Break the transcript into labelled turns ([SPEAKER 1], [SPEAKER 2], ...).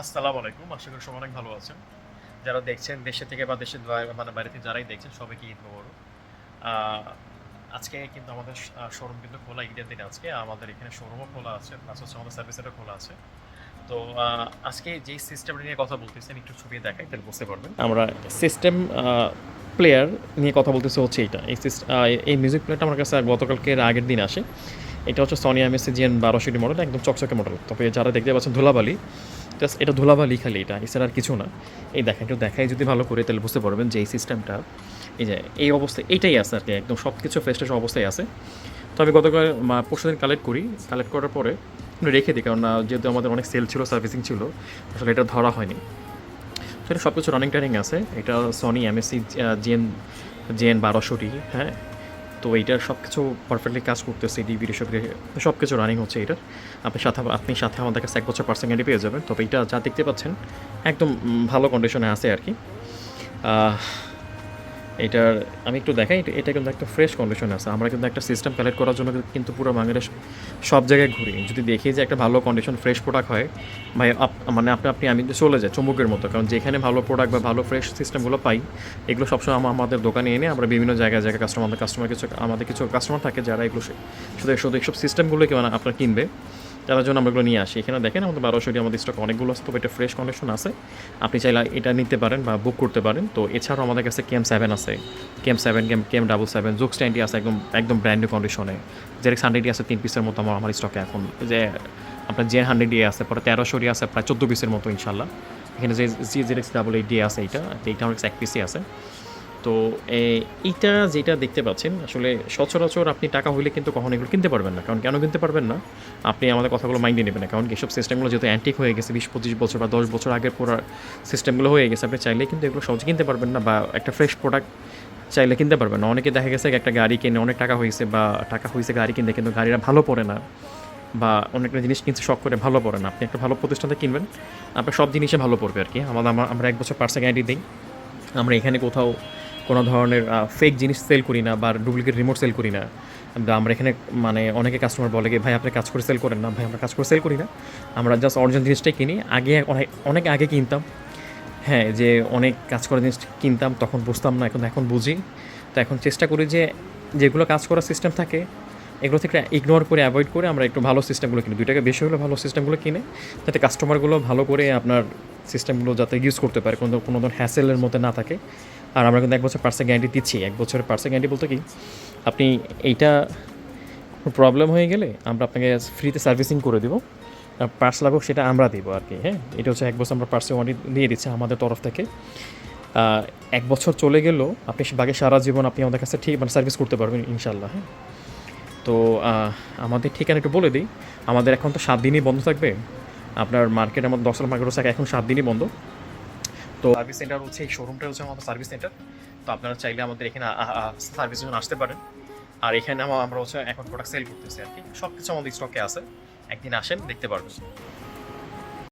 [SPEAKER 1] আসসালামু আলাইকুম, আশা করি সবাই অনেক ভালো আছেন। যারা দেখছেন দেশে থেকে বা দেশের মানে বাইরে থেকে যারাই দেখছেন, সবাইকে ঈদ মোবারক। আজকে কিন্তু আমাদের শোরুম কিন্তু খোলা, ঈদের দিন আজকে। আমাদের এখানে শোরুমও খোলা আছে প্লাস হচ্ছে আমাদের সার্ভিস সেন্টার খোলা আছে। তো আজকে যেই সিস্টেমটা নিয়ে কথা বলতেছেন, একটু ছবি দেখাই, তাহলে বুঝতে পারবেন। আমরা সিস্টেম প্লেয়ার নিয়ে কথা বলতেছে হচ্ছে এইটা। এই এই মিউজিক প্লেয়ারটা আমার কাছে গতকালকে আগের দিন আসে। এটা হচ্ছে সনি এমএসসি জিএন বারোশোটি মডেল একদম চকচকে মডেল তবে যারা দেখতে পাচ্ছেন ধুলাবালি জাস্ট এটা ধুলাবালি খালি এটা, এছাড়া আর কিছু না। এই দেখেন, একটু দেখাই যদি ভালো করে, তাহলে বুঝতে পারবেন যে এই সিস্টেমটা এই যে, এই অবস্থায় এইটাই আছে আর কি, একদম সব কিছু ফ্রেশ অবস্থায় আছে। তো আমি গতকাল পরশু দিন কালেক্ট করি কালেক্ট করার পরে রেখে দিই, কারণ যেহেতু আমাদের অনেক সেল ছিল সার্ভিসিং ছিল, আসলে এটা ধরা হয়নি। তো সব কিছু রানিং টানিং আছে, এটা সনি এমএসসি জেন জেন বারোশোটি হ্যাঁ? তো এইটার সব কিছু পারফেক্টলি কাজ করতেছে ডিভিডি সব সব কিছু রানিং হচ্ছে এটার। আপনি সাথে আপনি সাথে আমাদের কাছে এক বছর পার্সেন্ট গ্যারান্টি পেয়ে যাবেন। তবে এটা যা দেখতে পাচ্ছেন, একদম ভালো কন্ডিশনে আছে আর কি। এটার, আমি একটু দেখাই, এটা- কিন্তু একটা ফ্রেশ কন্ডিশনে আছে। আমরা কিন্তু একটা সিস্টেম কালেক্ট করার জন্য কিন্তু পুরো বাংলাদেশ সব জায়গায় ঘুরি। যদি দেখি যে একটা ভালো কন্ডিশন ফ্রেশ প্রোডাক্ট হয়, ভাই মানে আপনি আপনি, আমি চলে যাই চুম্বকের মতো, কারণ যেখানে ভালো প্রোডাক্ট বা ভালো ফ্রেশ সিস্টেমগুলো পাই, এগুলো সবসময় আমাদের দোকানে এনে আমরা বিভিন্ন জায়গায় জায়গায় কাস্টমার কাস্টমার কিছু, আমাদের কিছু কাস্টমার থাকে যারা এগুলো শুধু শুধু এইসব সিস্টেমগুলো কি মানে আপনার কিনবে। তার জন্য আমরা এগুলো নিয়ে আসি। এখানে দেখেন আমাদের বারোশোটি আমাদের স্টক অনেকগুলো আছে, তবে এটা ফ্রেশ কন্ডিশন আছে। আপনি চাইলে এটা নিতে পারেন বা বুক করতে পারেন। তো এছাড়াও আমাদের কাছে কেম সেভেন আছে। কেম সেভেন কেম কেম ডাবল সেভেন জুক স্ট্যান্ডি আছে একদম একদম ব্র্যান্ড কন্ডিশনে জেরেক্স হান্ড্রেডই আছে তিন পিসের মতো আমার আমার স্টকে এখন। যে আপনার জে হান্ড্রেডই আছে, পরে তেরোশোরই আছে, প্রায় চোদ্দ পিসের মতো ইনশাল্লাহ। এখানে যে G xerox double eight D আছে, এইটা এইটা আমার এক পিসই আছে। তো এইটা যেটা দেখতে পাচ্ছেন, আসলে সচরাচর আপনি টাকা হইলে কিন্তু কখনো এগুলো কিনতে পারবেন না। কারণ কেন কিনতে পারবেন না? আপনি আমাদের কথাগুলো মাইন্ডে নেবেন না। কারণ এসব সিস্টেমগুলো যেহেতু অ্যান্টিক হয়ে গেছে, বিশ, পঁচিশ বছর বা দশ বছর আগের পুরো সিস্টেমগুলো হয়ে গেছে, আপনি চাইলে কিন্তু এগুলো সহজে কিনতে পারবেন না বা একটা ফ্রেশ প্রোডাক্ট চাইলে কিনতে পারবেন না। অনেকে দেখা গেছে একটা গাড়ি কিনে, অনেক টাকা হয়েছে বা টাকা হয়েছে গাড়ি কিনতে, কিন্তু গাড়িটা ভালো পড়ে না বা অনেকটা জিনিস কিনতে শখ করে ভালো পড়ে না। আপনি একটা ভালো প্রতিষ্ঠানতে কিনবেন, আপনার সব জিনিসে ভালো পড়বে আর কি। আমাদের, আমরা- আমরা এক বছর পার্সে গ্যারান্টি দিই। আমরা এখানে কোথাও কোনো ধরনের ফেক জিনিস সেল করি না বা ডুপ্লিকেট রিমোট সেল করি না। আমরা- এখানে মানে অনেকে কাস্টমার বলে কি, ভাই, আপনি কাজ করে সেল করেন না। ভাই, আমরা কাজ করে সেল করি না। আমরা জাস্ট অরিজিনাল জিনিসটাই কিনি। আগে অনেক অনেক আগে কিনতাম। হ্যাঁ যে অনেক কাজ করা জিনিস কিনতাম, তখন বুঝতাম না, এখন এখন বুঝি। তো এখন চেষ্টা করি যে, যেগুলো কাজ করার সিস্টেম থাকে, এগুলো থেকে ইগনোর করে অ্যাভয়েড করে আমরা একটু ভালো সিস্টেমগুলো কিনি। দুই টাকা বেশি হলে ভালো সিস্টেমগুলো কিনে, যাতে কাস্টমারগুলো ভালো করে আপনার সিস্টেমগুলো যাতে ইউজ করতে পারে, কোনো কোনো ধরনের হ্যাসেলের মধ্যে না থাকে। আর আমরা কিন্তু এক বছর পার্সে গ্যারান্টি দিচ্ছি। এক বছরের পার্সে গ্যারান্টি বলতে কি, আপনি এইটা প্রবলেম হয়ে গেলে আমরা আপনাকে ফ্রিতে সার্ভিসিং করে দেবো। পার্স লাগুক সেটা আমরা দিব আর কি হ্যাঁ? এটা হচ্ছে এক বছর আমরা পার্সে ওয়ারেন্টি দিয়ে দিচ্ছি আমাদের তরফ থেকে। এক বছর চলে গেলেও আপনি বাকি সারা জীবন আপনি আমাদের কাছে ঠিক মানে সার্ভিস করতে পারবেন ইনশাল্লাহ হ্যাঁ? তো আমাদের ঠিকানা একটু বলে দিই। আমাদের এখন তো সাত দিনই বন্ধ থাকবে। আপনার মার্কেট আমাদের দশটা মার্কেট হচ্ছে, এখন সাত দিনই বন্ধ। তো সার্ভিস সেন্টার হচ্ছে এই শোরুমটা হচ্ছে আমাদের সার্ভিস সেন্টার তো আপনারা চাইলে আমাদের এখানে সার্ভিস জন্য আসতে পারেন। আর এখানে আমরা হচ্ছে এখন প্রোডাক্ট সেল করতেছি আর কি সব কিছু আমাদের স্টকে আছে। একদিন আসেন, দেখতে পারবেন।